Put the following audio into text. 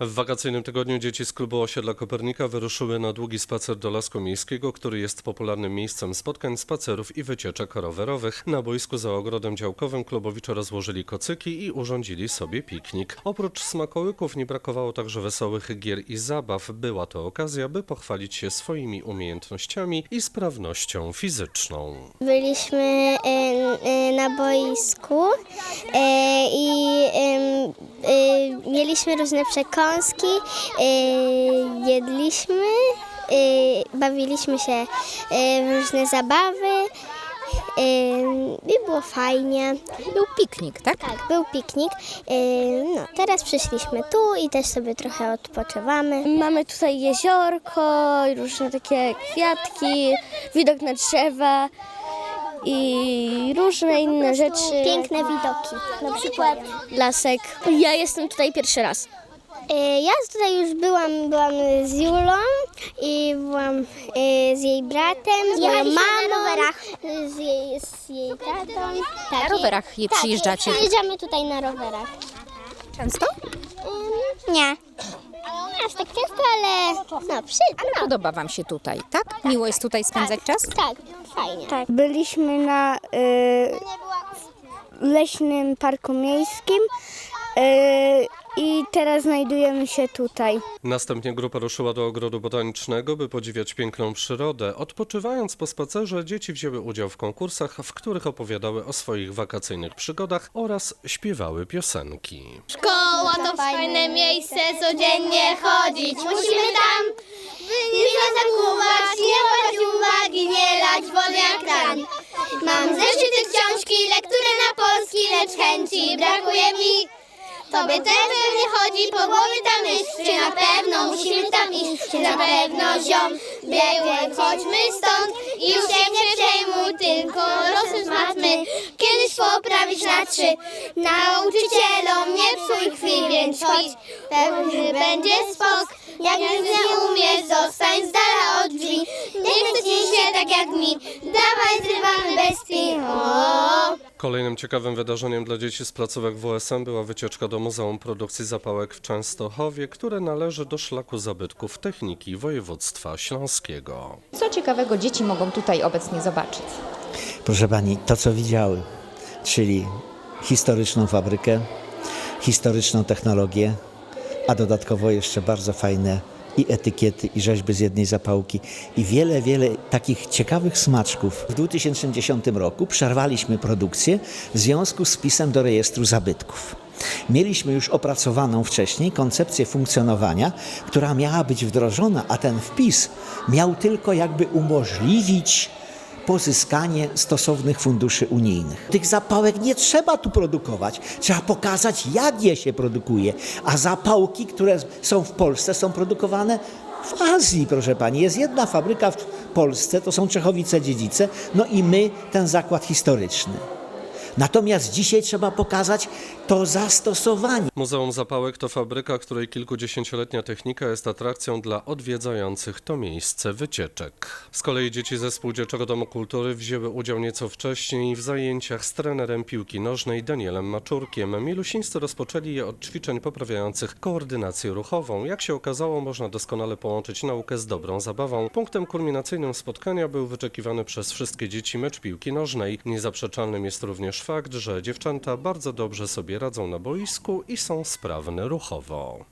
W wakacyjnym tygodniu dzieci z klubu osiedla Kopernika wyruszyły na długi spacer do Lasku Miejskiego, który jest popularnym miejscem spotkań, spacerów i wycieczek rowerowych. Na boisku za ogrodem działkowym klubowicze rozłożyli kocyki i urządzili sobie piknik. Oprócz smakołyków nie brakowało także wesołych gier i zabaw. Była to okazja, by pochwalić się swoimi umiejętnościami i sprawnością fizyczną. Byliśmy e, na boisku e, i mieliśmy różne przekąski, e, jedliśmy, e, bawiliśmy się w różne zabawy i było fajnie. Był piknik, tak? Tak, był piknik. No, teraz przyszliśmy tu i też sobie trochę odpoczywamy. Mamy tutaj jeziorko, i różne takie kwiatki, widok na drzewa i różne inne rzeczy. Piękne widoki. Na przykład lasek. Ja jestem tutaj pierwszy raz. E, Ja tutaj już byłam, byłam z Julą i byłam e, z jej bratem, z moją Jechaliśmy mamą, na rowerach. z jej, z jej tatą. Tak, Na i- rowerach je tak, przyjeżdżacie. Przyjeżdżamy tutaj na rowerach. Często? Nie. Tak ale no, przy, no, Podoba Wam się tutaj, tak? Miło jest tutaj spędzać czas? tak, fajnie. Tak. Byliśmy na y, leśnym parku miejskim y, i teraz znajdujemy się tutaj. Następnie grupa ruszyła do ogrodu botanicznego, by podziwiać piękną przyrodę. Odpoczywając po spacerze, dzieci wzięły udział w konkursach, w których opowiadały o swoich wakacyjnych przygodach oraz śpiewały piosenki. Szkoła to fajne miejsce, codziennie chodzić musimy tam. Nie zakuwać, nie brać uwagi, nie lać wody jak kran. Mam zeszyty książki, lekturę na polski, lecz chęci brakuje mi. Tobie też nie chodzi po głowie ta myśl, czy na pewno musimy tam iść, czy na pewno ziom, biegłem, chodźmy stąd. I już się nie przejmuj, tylko losy matmy, kiedyś poprawić na trzy. Nauczycielom nie psuj krwi, więc chodź, pewny będzie spok, jak nic nie umiesz, zostań z dala od drzwi, nie chcesz się tak jak mi, dawaj o. Kolejnym ciekawym wydarzeniem dla dzieci z placówek WSM była wycieczka do Muzeum Produkcji Zapałek w Częstochowie, które należy do szlaku zabytków techniki województwa śląskiego. Co ciekawego dzieci mogą tutaj obecnie zobaczyć? proszę pani, to co widziały, czyli historyczną fabrykę, historyczną technologię, a dodatkowo jeszcze bardzo fajne i etykiety, i rzeźby z jednej zapałki, i wiele, wiele takich ciekawych smaczków. W 2010 roku przerwaliśmy produkcję w związku z wpisem do rejestru zabytków. Mieliśmy już opracowaną wcześniej koncepcję funkcjonowania, która miała być wdrożona, a ten wpis miał tylko jakby umożliwić pozyskanie stosownych funduszy unijnych. Tych zapałek nie trzeba tu produkować, trzeba pokazać, jak je się produkuje. A zapałki, które są w Polsce, są produkowane w Azji, proszę pani. Jest jedna fabryka w Polsce, to są Czechowice-Dziedzice, no i my ten zakład historyczny. Natomiast dzisiaj trzeba pokazać to zastosowanie. Muzeum Zapałek to fabryka, której kilkudziesięcioletnia technika jest atrakcją dla odwiedzających to miejsce wycieczek. Z kolei dzieci ze Spółdzielczego Domu Kultury wzięły udział nieco wcześniej w zajęciach z trenerem piłki nożnej Danielem Maczurkiem. Milusińscy rozpoczęli je od ćwiczeń poprawiających koordynację ruchową. Jak się okazało, można doskonale połączyć naukę z dobrą zabawą. Punktem kulminacyjnym spotkania był wyczekiwany przez wszystkie dzieci mecz piłki nożnej. Niezaprzeczalnym jest również fakt, że dziewczęta bardzo dobrze sobie radzą na boisku i są sprawne ruchowo.